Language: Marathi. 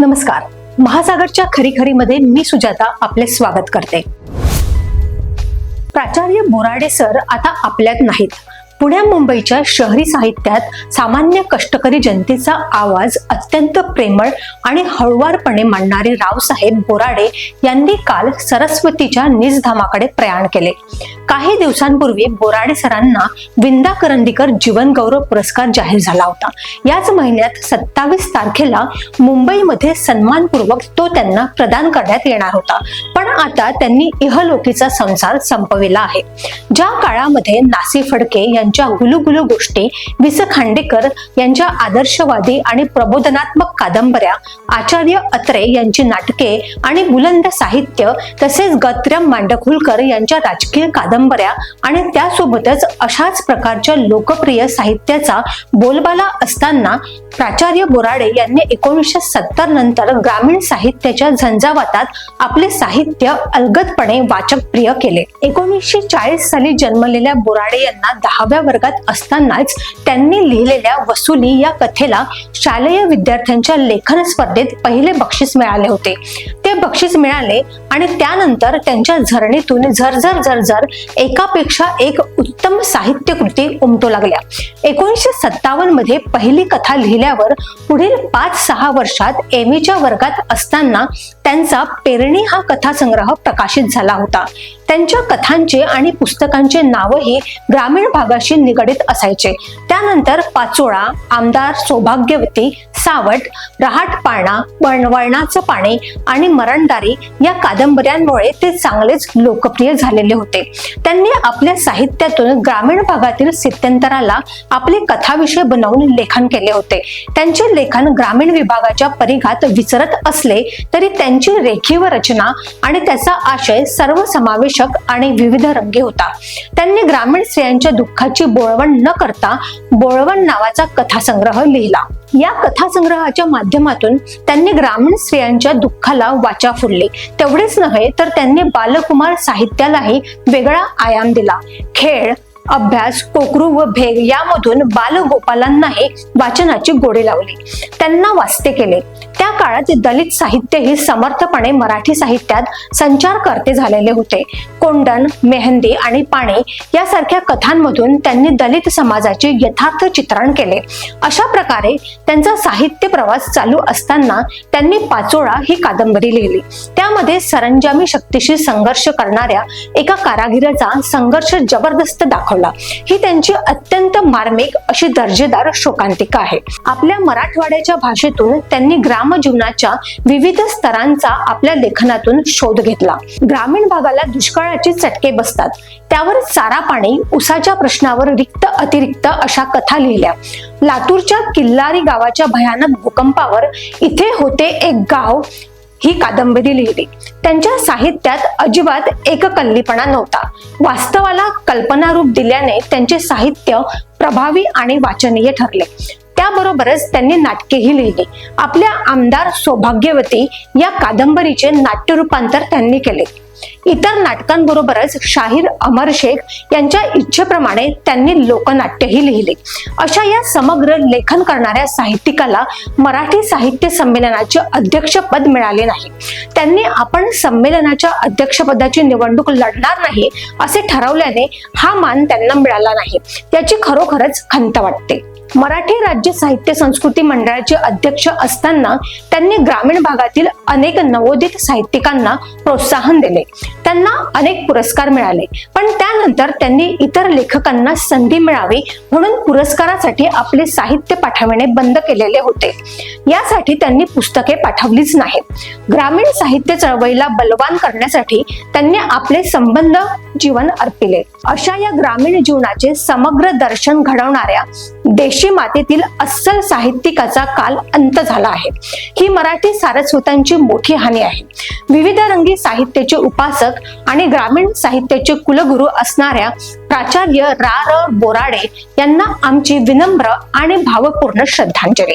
नमस्कार. महासागरच्या खरी मध्ये मी सुजाता आपले स्वागत करते. प्राचार्य बोराडे सर आता आपल्यात नाहीत. पुण्या मुंबईच्या शहरी साहित्यात सामान्य कष्टकरी जनतेचा आवाज अत्यंत प्रेमळ आणि हळुवारपणे मांडणारे रावसाहेब बोराडे यांनी काल सरस्वतीच्या निजधामाकडे प्रयाण केले. काही दिवसांपूर्वी बोराडे सरांना विंदा करंदीकर जीवन गौरव पुरस्कार जाहीर झाला होता. याच महिन्यात सत्तावीस तारखेला मुंबईमध्ये सन्मानपूर्वक तो त्यांना प्रदान करण्यात येणार होता. पण आता त्यांनी इहलोकीचा संसार संपविला आहे. ज्या काळामध्ये नासी फडके यांच्या गुलुगुलू गोष्टी वि स खांडेकर यांच्या आदर्शवादी आणि प्रबोधनात्मक कादंबऱ्या आचार्य अत्रे यांची नाटके आणि बुलंद साहित्य तसेच गत्रम मांडखुलकर यांच्या राजकीय कादंबऱ्या आणि त्यासोबतच अशाच प्रकारच्या लोकप्रिय साहित्याचा बोलबाला असताना प्राचार्य बोराडे यांनी एकोणीसशे सत्तर नंतर ग्रामीण साहित्याच्या झंझावातात आपले साहित्य अलगदपणे वाचक प्रिय केले. एकोणीसशे चाळीस साली जन्मलेल्या बोराडे यांना दहाव्या वर्गात असतानाच त्यांनी लिहिलेल्या वसुली या कथेला शालेय विद्यार्थ्यांच्या लेखन स्पर्धेत पहिले बक्षीस मिळाले होते. ते बक्षीस मिळाले आणि त्यानंतर त्यांच्या झरणीतून झरझर झरझर एकापेक्षा एक उत्तम साहित्य कृती उमटू लागल्या. एकोणीसशे सत्तावन्नमध्ये पहिली कथा लिहिल्यावर पुढील पाच सहा वर्षात एमीच्या वर्गात असताना त्यांचा पेरणी हा कथासंग्रह प्रकाशित झाला होता. त्यांच्या कथांचे आणि पुस्तकांचे नावही ग्रामीण भागाशी निगडित असायचे. त्यानंतर पाचोळा आमदार सौभाग्यवती सावट रहाटपाळणा वळणाचं पाणी आणि मरणदारी या कादंबऱ्यांमुळे ते चांगलेच लोकप्रिय झालेले होते. त्यांनी आपल्या साहित्यातून ग्रामीण भागातील स्थित्यंतराला आपले कथाविषय बनवून लेखन केले होते. त्यांचे लेखन ग्रामीण विभागाच्या परिघात विसरत असले तरी त्यांची रेखीव रचना आणि त्याचा आशय रोमांचक आणि विविध रंगी होता. त्यांनी ग्रामीण स्त्रियांच्या दुःखाची बोळवण न करता बोळवण नावाचा कथासंग्रह लिहिला. या कथासंग्रहाच्या माध्यमातून त्यांनी ग्रामीण स्त्रियांच्या दुःखाला वाचा फुडली तेवढेच नव्हे तर त्यांनी बालकुमार साहित्यालाही वेगळा आयाम दिला. खेळ अभ्यास कोकरू व भेग यामधून बालगोपालांनाही वाचनाची गोडी लावली. त्यांना वाचते केले. त्या काळात दलित साहित्यही समर्थपणे मराठी साहित्यात संचारकर्ते झालेले होते. कोंडण मेहंदी आणि पाणी यासारख्या कथांमधून त्यांनी दलित समाजाचे यथार्थ चित्रण केले. अशा प्रकारे त्यांचा साहित्य प्रवास चालू असताना त्यांनी पाचोळा ही कादंबरी लिहिली. त्यामध्ये सरंजामी शक्तीशी संघर्ष करणाऱ्या एका कारागिराचा संघर्ष जबरदस्त दाखवला. ही त्यांची अत्यंत मार्मिक अशी दर्जेदार शोकांतिका आहे. आपल्या मराठवाड्याच्या भाषेतून त्यांनी ग्राम जीवनाच्या विविध स्तरांचा आपल्या लेखनातून शोध घेतला. ग्रामीण भागाला दुष्काळाचे चटके बसतात. त्यावर चारा पाणी उसाच्या प्रश्नावर रिक्त अतिरिक्त अशा कथा लिहिल्या. लातूरच्या किल्लारी गावाच्या भयानक भूकंपावर इथे होते एक गाव ही कादंबरी लिहिली. त्यांच्या साहित्यात अजिबात एककल्लीपणा नव्हता. वास्तवाला कल्पनारूप दिल्याने त्यांचे साहित्य प्रभावी आणि वाचनीय ठरले. त्याबरोबरच त्यांनी नाटकेही लिहिली. आपल्या आमदार सौभाग्यवती या कादंबरीचे नाट्य रूपांतर त्यांनी केले. इतर नाटकांबरोबरच शाहीर अमर शेख यांच्या इच्छेप्रमाणे त्यांनी लोकनाट्यही लिहिले. अशा या समग्र लेखन करणाऱ्या साहित्यिकाला मराठी साहित्य संमेलनाचे अध्यक्षपद मिळाले नाही. त्यांनी आपण संमेलनाच्या अध्यक्षपदाची निवडणूक लढणार नाही असे ठरवल्याने हा मान त्यांना मिळाला नाही. याची खरोखरच खंत वाटते. मराठी राज्य साहित्य संस्कृती मंडळाचे अध्यक्ष असताना त्यांनी ग्रामीण भागातील अनेक नवोदित साहित्यिकांना प्रोत्साहन दिले. त्यांना अनेक पुरस्कार मिळाले. पण त्यानंतर त्यांनी इतर लेखकांना संधी मिळावी म्हणून पुरस्कारासाठी आपले साहित्य पाठविणे बंद केलेले होते. यासाठी त्यांनी पुस्तके पाठवलीच नाहीत. ग्रामीण साहित्य चळवळीला बलवान करण्यासाठी त्यांनी आपले संबंध जीवन अर्पिले. अशा या ग्रामीण जीवनाचे समग्र दर्शन घडवणाऱ्या देशी मातेतील अस्सल साहित्यिकाचा काल अंत झाला आहे. ही मराठी सारस्वतांची मोठी हानी आहे. विविध रंगी साहित्याचे उपासक आणि ग्रामीण साहित्याचे कुलगुरू असणाऱ्या प्राचार्य रा र बोराडे यांना आमची विनम्र आणि भावपूर्ण श्रद्धांजली.